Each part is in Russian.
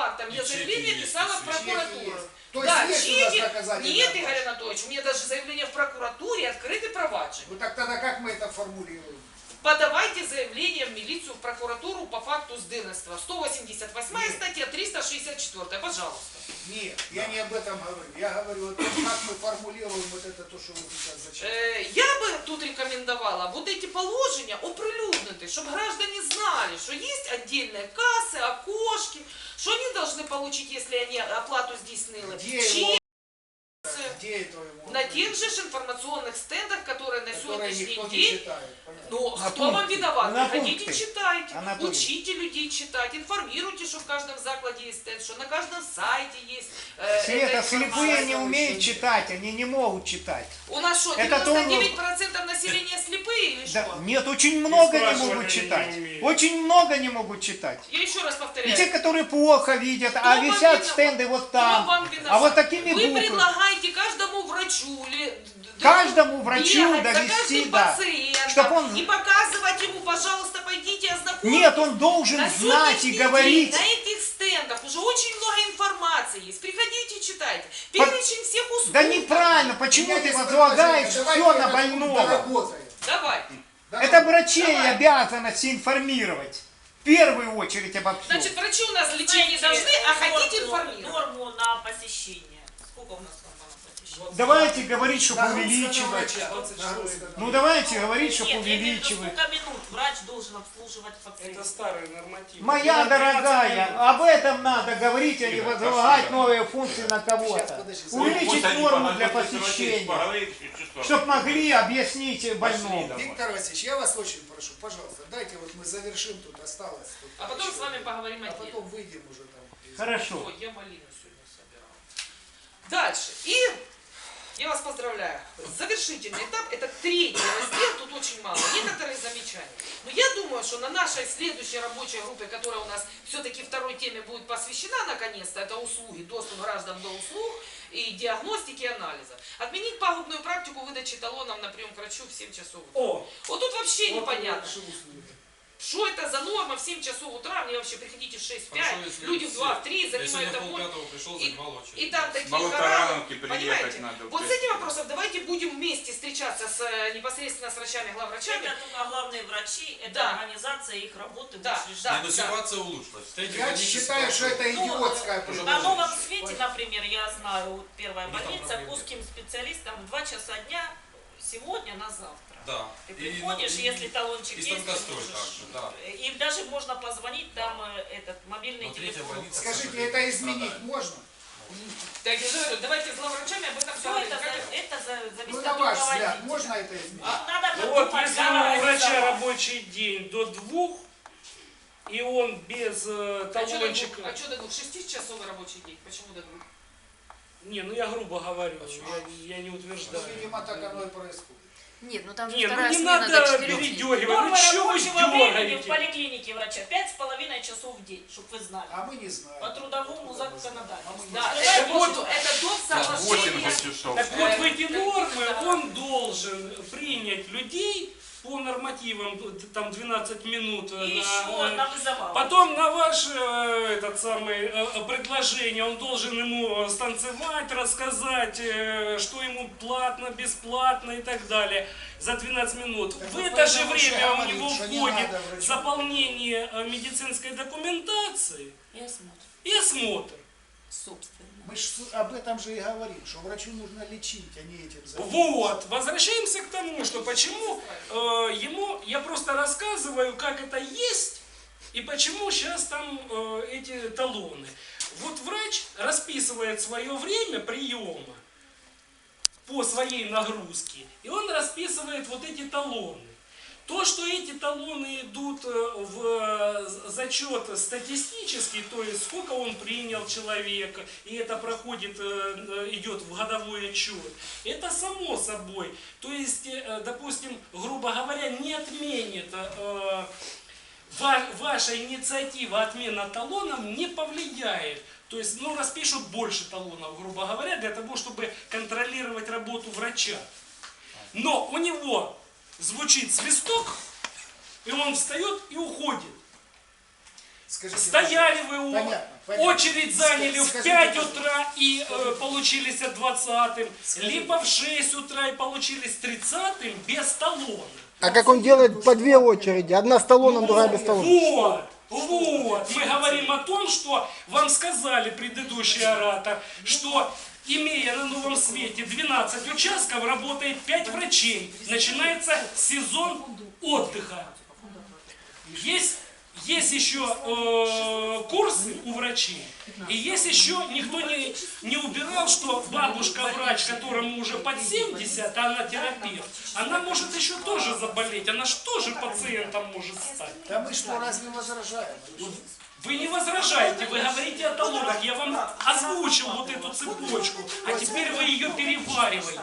фактом И я заявление писала в прокуратуру. есть. То да, есть есть у нас Нет? Игорь Анатольевич, у меня даже заявление в прокуратуре, открыты провадження. Ну так тогда как мы это формулируем? Подавайте заявление в милицию, в прокуратуру по факту сдырства. 188 Нет. статья, 364, пожалуйста. Нет, я не об этом говорю. Я говорю том, как мы формулируем вот это то, что вы сейчас зачитали. Е, Я би тут рекомендовала вот эти положення оприлюднити, щоб граждане знали, что есть отдельные кассы, окошки, что они должны получить, если они оплату. Где Чеки, его? Где это его? на тех же информационных стендах, которые на Которые сегодняшний никто не день читает. Ну, На кто вам пункты. виноват? На Приходите, пункты. читайте, Анатолий. учите людей читать, информируйте, что в каждом закладе есть стенд, что на каждом сайте есть э, Света, слепые не умеют читать, они не могут читать. У нас что, Это то он- 99% населения слепые или Да, что? нет, очень много не могут не читать. умеют. Очень много не могут читать. Я еще раз И повторяю. те, которые плохо видят, а вам висят виноват? стенды вот Кто вам там. А вот такими Вы буквами. предлагаете каждому врачу или Каждому врачу бегать довести, каждым да. пациентом Чтоб он- и показывать ему, пожалуйста, пойдите ознакомьтесь. Нет, он должен На знать и день говорить. на этих стендах уже очень много информации есть. Приходите, читайте. Перечень всех услуг. Да неправильно, почему ты возлагаешь все на больного? доработаем. Давай. Это врачей Давай. обязанность информировать. В первую очередь обо всем. Значит, врачи у нас лечить не Знаете, должны, а хотите норму- информировать. Норму на посещение. Сколько у нас? Давайте говорить, чтобы увеличивать. Ну давайте говорить, чтобы Нет, увеличивать. сколько минут врач должен обслуживать пациента. Это старый норматив. Моя 12 дорогая, об этом надо говорить, а не возлагать новые функции на кого-то. Увеличить норму для посещения, чтобы могли объяснить больному. Виктор Васильевич, я вас очень прошу, пожалуйста, дайте вот мы завершим тут, осталось. тут А потом еще. с вами поговорим А отдельно. потом выйдем уже там. Хорошо. Ой, я малину сегодня собирала. Дальше. И я вас поздравляю. Завершительный этап, это третий раздел, тут очень мало. Некоторые замечания. Но я думаю, что на нашей следующей рабочей группе, которая у нас все-таки второй теме будет посвящена наконец-то, это услуги, доступ граждан до услуг и диагностики и анализа. Отменить пагубную практику выдачи талонов на прием к врачу в 7 часов. О, Вот тут вообще вот непонятно. Что это за норма в 7 часов утра? Мне вообще приходите в 6-5, Хорошо, если люди в 2, в 3 Я занимают пришел, И- там такие приехать понимаете? надо. Вот с этим вопросом давайте будем вместе встречаться с, э, непосредственно с врачами, главврачами. Это только главные врачи, это Да. организация их работы в Да, да. Ну ситуация улучшилась. Третьей Я считаю, что это Ну, идиотская позиция. На новом свете, например, я знаю, вот первая больница узким специалистам в 2 часа дня сегодня на завтра. Да. Ты И, приходишь, ну, если талончик и есть, ты можешь. также, да. И даже можно позвонить, там э, этот мобильный Но телефон. больница, Скажите, это изменить можно? Так, я же говорю, давайте с главврачами об этом Все это, за- это? за- зависит Ну, от на ваш взгляд, можно это изменить? Ну, надо Ну вот, если да, у врача рабочий день до двух, и он без э, А что до двух? талончика... А что до двух? Шестичасовой рабочий день. Почему до двух? Не, ну я грубо говорю, я, я не Ну, утверждаю. видимо, так оно и происходит. Нет, ну там же Не, ну вторая не смена надо до 4 дней. передергивать, ну что вы рабочего времени в дергаете? поликлинике врача пять с половиной часов в день, чтобы вы знали. А мы не знаем. По трудовому законодательству. Да, Ну, это, вот, это до соглашения. 8 часов. Так вот в эти Э, нормы он должен принять людей по нормативам, там 12 минут. э, И на, еще на вызывал. Потом на ваше э, этот самый э, предложение он должен ему станцевать, рассказать, что ему платно, бесплатно и так далее за 12 минут. Так В вот это же время у него входит заполнение медицинской документации Я смотрю. и осмотр. Собственно. Мы ж с- об этом же и говорим, что врачу нужно лечить, а не этим заниматься. Вот, возвращаемся к тому, что почему э, ему, я просто рассказываю, как это есть, и почему сейчас там э, эти талоны. Вот врач расписывает свое время приема по своей нагрузке, и он расписывает вот эти талоны. То, что эти талоны идут э, в э, зачет статистический, то есть сколько он принял человека, и это проходит, э, идет в годовой отчет, это само собой. То есть, допустим, грубо говоря, не отменит ва- ваша инициатива отмена талонов не повлияет. То есть, ну, распишут больше талонов, грубо говоря, для того, чтобы контролировать работу врача. Но у него звучит свисток, и он встает и уходит. Скажите, Стояли вы у... Понятно, понятно. Очередь заняли в Скажите, 5 пожалуйста. утра и э, получились 20-м, либо в 6 утра и получились 30-м без талона. А как он делает по две очереди? Одна с талоном, другая без талона. Вот, вот. Мы говорим о том, что вам сказали предыдущий оратор, что имея на новом свете 12 участков, работает 5 врачей. Начинается сезон отдыха. Есть, есть еще э, курсы у врачей. И есть еще, никто не, не убирал, что бабушка-врач, которому уже под 70, а она терапевт, она может еще тоже заболеть, она же тоже пациентом может стать. Да мы что, разве возражаем? Вы не возражаете, вы говорите о талонах. Я вам озвучил вот эту цепочку, а теперь вы ее перевариваете.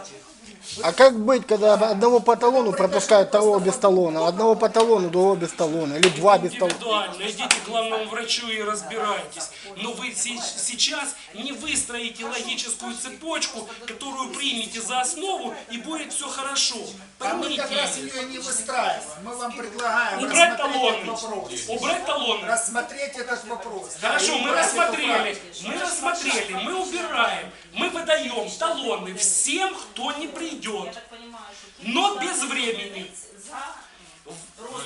А как быть, когда одного по талону пропускают, второго без талона? Одного по талону, другого без талона. Или два без талона. Индивидуально идите к главному врачу и разбирайтесь. Но вы се- сейчас не выстроите логическую цепочку, которую примете за основу, и будет все хорошо. А мы Поймите как раз ее. не выстраиваем. Мы вам предлагаем Убрать талоны. Убрать талоны. Рассмотреть этот вопрос. Хорошо, И мы убрать эту рассмотрели, практику. мы рассмотрели, мы убираем, мы выдаем талоны всем, кто не придет. Я так понимаю, что Но без времени. за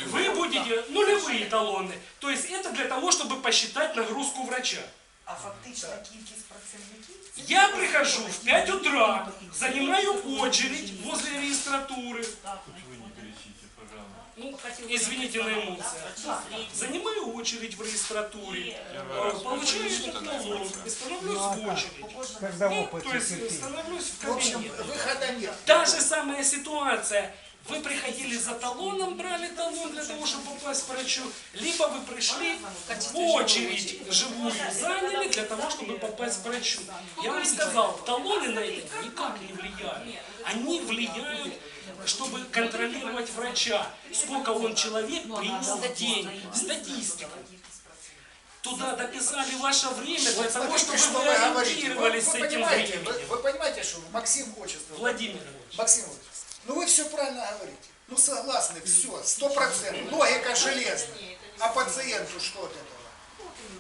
Вы будете нулевые талоны. То есть это для того, чтобы посчитать нагрузку врача. А фактично кількість працівників? Я прихожу в 5 утра, занимаю очередь возле регистратуры. Ну, извините на эмоциях. Занимаю очередь в регистратуре, получаю талон и становлюсь в очередь. Ну, то есть становлюсь в кабинет. выхода нет. Та же самая ситуация. Вы приходили за талоном, брали талон для того, чтобы попасть к врачу, либо вы пришли в очередь живую заняли для того, чтобы попасть к врачу. Я вам сказал, талоны на это никак не влияют. Они влияют, чтобы контролировать врача, сколько он человек принял в день, статистику. Туда дописали ваше время для того, чтобы что вы ориентировались с этим понимаете, вы, временем. вы понимаете, что Максим отчество. Владимир. Максим ну вы все правильно говорите. Ну согласны, все, сто процентов. Логика железная. А пациенту что от этого?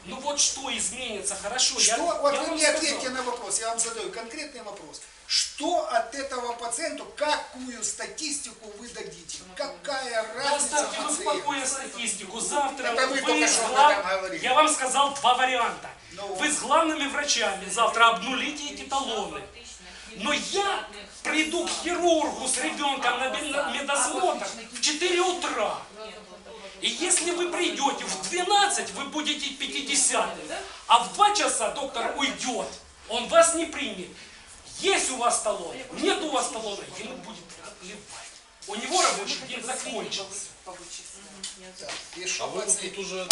Ну вот что изменится, хорошо. я, Что, вот я вы мне сказал. ответьте на вопрос, я вам задаю конкретный вопрос. Что от этого пациенту, какую статистику вы дадите? Какая разница Оставьте вы в покое статистику. Завтра Это вы только с глав-. Я вам сказал два варианта. Ну. Вы с главными врачами завтра обнулите эти талоны. Но я приду к хирургу с ребенком на бен- на медосмотр в 4 утра. И если вы придете в 12, вы будете 50 а в 2 часа доктор уйдет, он вас не примет. Есть у вас талон, нет у вас талона, ему будет отливать. У него рабочий день закончился. А вы тут уже